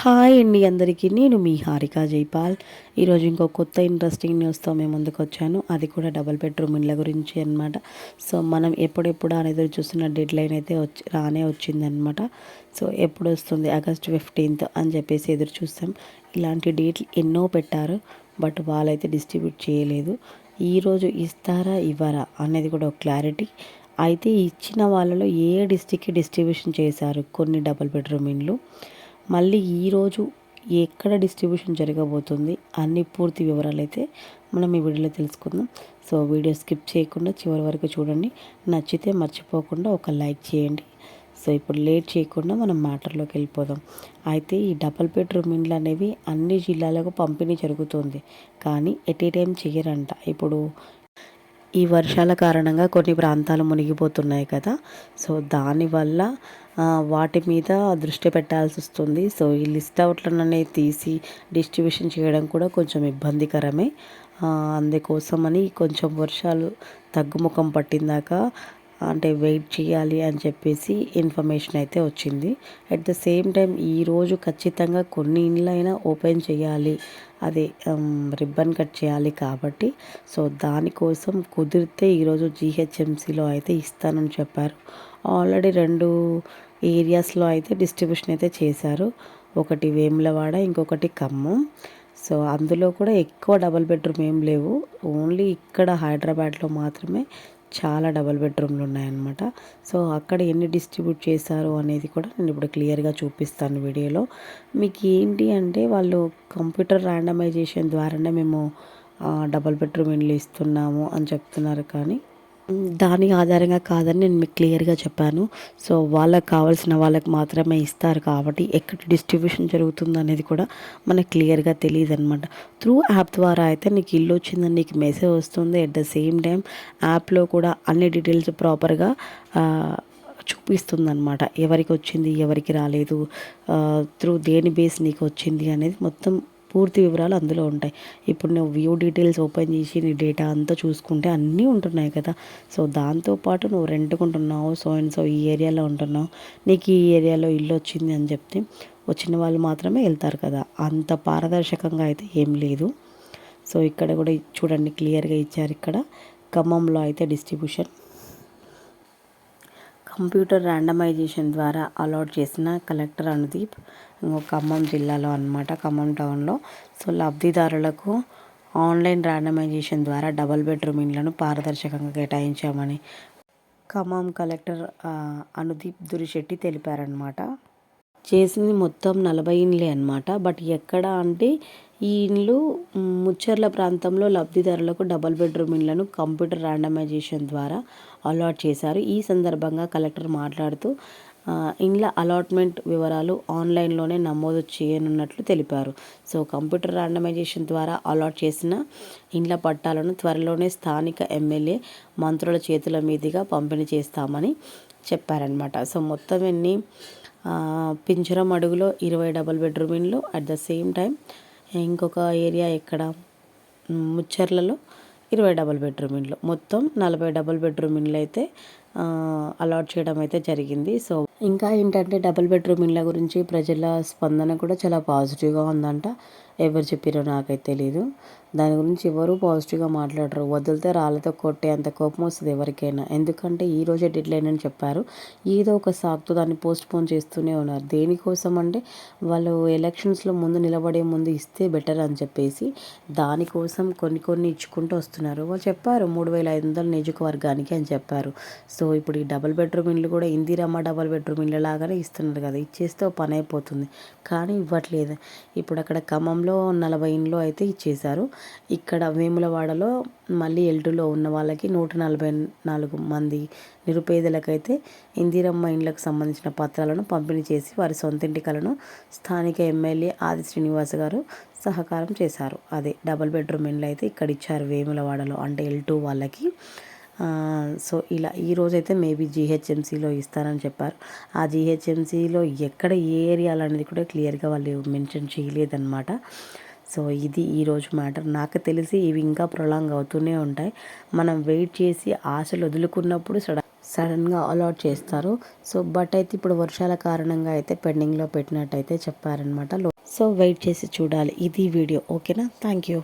Hi అండి అందరికీ. నేను మీ హారిక జైపాల్. ఈరోజు ఇంకో కొత్త ఇంట్రెస్టింగ్ న్యూస్తో మేము ముందుకు వచ్చాను. అది కూడా డబుల్ బెడ్రూమ్ ఇండ్ల గురించి అనమాట సో మనం ఎప్పుడెప్పుడు అనేది చూస్తున్న డెడ్ లైన్ అయితే వచ్చి రానే వచ్చిందనమాట సో ఎప్పుడు వస్తుంది? ఆగస్ట్ ఫిఫ్టీన్త్ అని చెప్పేసి ఎదురు చూస్తాం. ఇలాంటి డేట్లు ఎన్నో పెట్టారు. బట్ వాళ్ళైతే డిస్ట్రిబ్యూట్ చేయలేదు. ఈరోజు ఇస్తారా ఇవ్వరా అనేది కూడా ఒక క్లారిటీ అయితే ఇచ్చిన వాళ్ళలో ఏ డిస్టిక్కి డిస్ట్రిబ్యూషన్ చేశారు? కొన్ని డబుల్ బెడ్రూమ్ ఇండ్లు మళ్ళీ ఈరోజు ఎక్కడ డిస్ట్రిబ్యూషన్ జరగబోతుంది అన్ని పూర్తి వివరాలు అయితే మనం ఈ వీడియోలో తెలుసుకుందాం. సో వీడియో స్కిప్ చేయకుండా చివరి వరకు చూడండి. నచ్చితే మర్చిపోకుండా ఒక లైక్ చేయండి. సో ఇప్పుడు లేట్ చేయకుండా మనం మ్యాటర్లోకి వెళ్ళిపోదాం. అయితే ఈ డబల్ బెడ్రూమ్ ఇండ్లు అనేవి అన్ని జిల్లాలకు పంపిణీ జరుగుతుంది. కానీ ఎట్ ఏ టైం చేయరంట. ఇప్పుడు ఈ వర్షాల కారణంగా కొన్ని ప్రాంతాలు మునిగిపోతున్నాయి కదా. సో దానివల్ల వాటి మీద దృష్టి పెట్టాల్సి వస్తుంది. సో ఈ లిస్ట్ అవుట్లనే తీసి డిస్ట్రిబ్యూషన్ చేయడం కూడా కొంచెం ఇబ్బందికరమే. అందుకోసమని కొంచెం వర్షాలు తగ్గుముఖం పట్టిందాక అంటే వెయిట్ చేయాలి అని చెప్పేసి ఇన్ఫర్మేషన్ అయితే వచ్చింది. అట్ ద సేమ్ టైం ఈరోజు ఖచ్చితంగా కొన్ని ఇండ్లైనా ఓపెన్ చేయాలి. అది um, రిబ్బన్ కట్ చేయాలి కాబట్టి. సో దానికోసం కుదిరితే ఈరోజు జీహెచ్ఎంసీలో అయితే ఇస్తానని చెప్పారు. ఆల్రెడీ రెండు ఏరియాస్లో అయితే డిస్ట్రిబ్యూషన్ అయితే చేశారు. ఒకటి వేములవాడ ఇంకొకటి ఖమ్మం. సో అందులో కూడా ఎక్కువ డబల్ బెడ్రూమ్ ఏం లేవు. ఓన్లీ ఇక్కడ హైదరాబాద్లో మాత్రమే చాలా డబల్ బెడ్రూమ్లు ఉన్నాయన్నమాట. సో అక్కడ ఎన్ని డిస్ట్రిబ్యూట్ చేశారు అనేది కూడా నేను ఇప్పుడు క్లియర్గా చూపిస్తాను వీడియోలో. మీకు ఏంటి అంటే వాళ్ళు కంప్యూటర్ ర్యాండమైజేషన్ ద్వారానే మేము డబల్ బెడ్రూమ్ ఇండ్లు ఇస్తున్నాము అని చెప్తున్నారు కానీ దాని ఆధారంగా కాదని నేను మీకు క్లియర్గా చెప్పాను. సో వాళ్ళకి కావాల్సిన వాళ్ళకి మాత్రమే ఇస్తారు కాబట్టి ఎక్కడ డిస్ట్రిబ్యూషన్ జరుగుతుంది అనేది కూడా మనకు క్లియర్గా తెలియదు అనమాట త్రూ యాప్ ద్వారా అయితే నీకు ఇల్లు వచ్చిందని నీకు మెసేజ్ వస్తుంది. అట్ ద సేమ్ టైం యాప్లో కూడా అన్ని డీటెయిల్స్ ప్రాపర్గా చూపిస్తుంది అనమాట ఎవరికి వచ్చింది ఎవరికి రాలేదు త్రూ దేని బేస్ నీకు వచ్చింది అనేది మొత్తం పూర్తి వివరాలు అందులో ఉంటాయి. ఇప్పుడు నువ్వు వ్యూ డీటెయిల్స్ ఓపెన్ చేసి నీ డేటా అంతా చూసుకుంటే అన్నీ ఉంటున్నాయి కదా. సో దాంతోపాటు నువ్వు రెంట్కుంటున్నావు సో అండ్ సో ఈ ఏరియాలో ఉంటున్నావు. నీకు ఈ ఏరియాలో ఇల్లు వచ్చింది అని చెప్తే వచ్చిన వాళ్ళు మాత్రమే వెళ్తారు కదా. అంత పారదర్శకంగా అయితే ఏం లేదు. సో ఇక్కడ కూడా చూడండి క్లియర్గా ఇచ్చారు ఇక్కడ. ఖమ్మంలో అయితే డిస్ట్రిబ్యూషన్ కంప్యూటర్ ర్యాండమైజేషన్ ద్వారా అలాట్ చేసిన కలెక్టర్ అనుదీప్ ఖమ్మం జిల్లాలో అనమాట ఖమ్మం టౌన్లో. సో లబ్ధిదారులకు ఆన్లైన్ ర్యాండమైజేషన్ ద్వారా డబల్ బెడ్రూమ్ ఇండ్లను పారదర్శకంగా కేటాయించామని ఖమ్మం కలెక్టర్ అనుదీప్ దురిశెట్టి తెలిపారనమాట చేసింది మొత్తం నలభై ఇండ్లే అనమాట బట్ ఎక్కడ అంటే ఈ ఇండ్లు ముచ్చర్ల ప్రాంతంలో లబ్ధిదారులకు డబల్ బెడ్రూమ్ ఇండ్లను కంప్యూటర్ ర్యాండమైజేషన్ ద్వారా అలాట్ చేశారు. ఈ సందర్భంగా కలెక్టర్ మాట్లాడుతూ ఇండ్ల అలాట్మెంట్ వివరాలు ఆన్లైన్లోనే నమోదు చేయనున్నట్లు తెలిపారు. సో కంప్యూటర్ ర్యాండమైజేషన్ ద్వారా అలాట్ చేసిన ఇండ్ల పట్టాలను త్వరలోనే స్థానిక ఎమ్మెల్యే మంత్రుల చేతుల మీదుగా పంపిణీ చేస్తామని చెప్పారనమాట సో మొత్తం ఎన్ని పింజరం అడుగులో ఇరవై డబల్ బెడ్రూమ్ ఇండ్లు అట్ ద సేమ్ టైం ఇంకొక ఏరియా ఎక్కడ? ముచ్చర్లలో ఇరవై డబల్ బెడ్రూమ్ ఇండ్లు. మొత్తం నలభై డబల్ బెడ్రూమ్ ఇండ్లు అయితే అలాట్ చేయడం అయితే జరిగింది. సో ఇంకా ఏంటంటే డబుల్ బెడ్రూమ్ ఇళ్ళ గురించి ప్రజల స్పందన కూడా చాలా పాజిటివ్గా ఉందంట. ఎవరు చెప్పారో నాకైతే తెలీదు. దాని గురించి ఎవరు పాజిటివ్గా మాట్లాడరు. వదిలితే రాళ్ళతో కొట్టే అంత కోపం వస్తుంది ఎవరికైనా. ఎందుకంటే ఈ రోజే డెడ్లైన్ అని చెప్పారు. ఏదో ఒక సాకుతో దాన్ని పోస్ట్ పోన్ చేస్తూనే ఉన్నారు. దేనికోసం అంటే వాళ్ళు ఎలక్షన్స్లో ముందు నిలబడే ముందు ఇస్తే బెటర్ అని చెప్పేసి దానికోసం కొన్ని కొన్ని ఇచ్చుకుంటూ వస్తున్నారు. వాళ్ళు చెప్పారు మూడు వేల ఐదు వందల నియోజకవర్గానికి అని చెప్పారు. సో ఇప్పుడు ఈ డబల్ బెడ్రూమ్ ఇల్లు కూడా ఇందిరమ్మ డబల్ బెడ్రూమ్ ఇల్లు లాగానే ఇస్తున్నారు కదా. ఇచ్చేస్తే పని అయిపోతుంది. కానీ ఇవ్వట్లేదు. ఇప్పుడు అక్కడ ఖమ్మంలో నలభై ఇండ్లు అయితే ఇచ్చేశారు. ఇక్కడ వేములవాడలో మళ్ళీ ఎల్టులో ఉన్న వాళ్ళకి నూట నలభై నాలుగు మంది నిరుపేదలకైతే ఇందిరమ్మ ఇండ్లకు సంబంధించిన పత్రాలను పంపిణీ చేసి వారి సొంతింటి కలను స్థానిక ఎమ్మెల్యే ఆది శ్రీనివాస్ గారు సహకారం చేశారు. అదే డబల్ బెడ్రూమ్ ఇండ్లు అయితే ఇక్కడ ఇచ్చారు వేములవాడలో. అంటే ఎల్ టూ వాళ్ళకి. సో ఇలా ఈరోజైతే మేబీ జీహెచ్ఎంసీలో ఇస్తారని చెప్పారు. ఆ జీహెచ్ఎంసీలో ఎక్కడ ఏ ఏరియాలు అనేది కూడా క్లియర్గా వాళ్ళు మెన్షన్ చేయలేదన్నమాట. సో ఇది ఈరోజు మ్యాటర్. నాకు తెలిసి ఇవి ఇంకా ప్రొలాంగ్ అవుతూనే ఉంటాయి. మనం వెయిట్ చేసి ఆశలు వదులుకున్నప్పుడు సడన్ సడన్గా అలాట్ చేస్తారు. సో బట్ అయితే ఇప్పుడు వర్షాల కారణంగా అయితే పెండింగ్లో పెట్టినట్టయితే చెప్పారనమాట సో వెయిట్ చేసి చూడాలి. ఇది వీడియో. ఓకేనా? Thank you.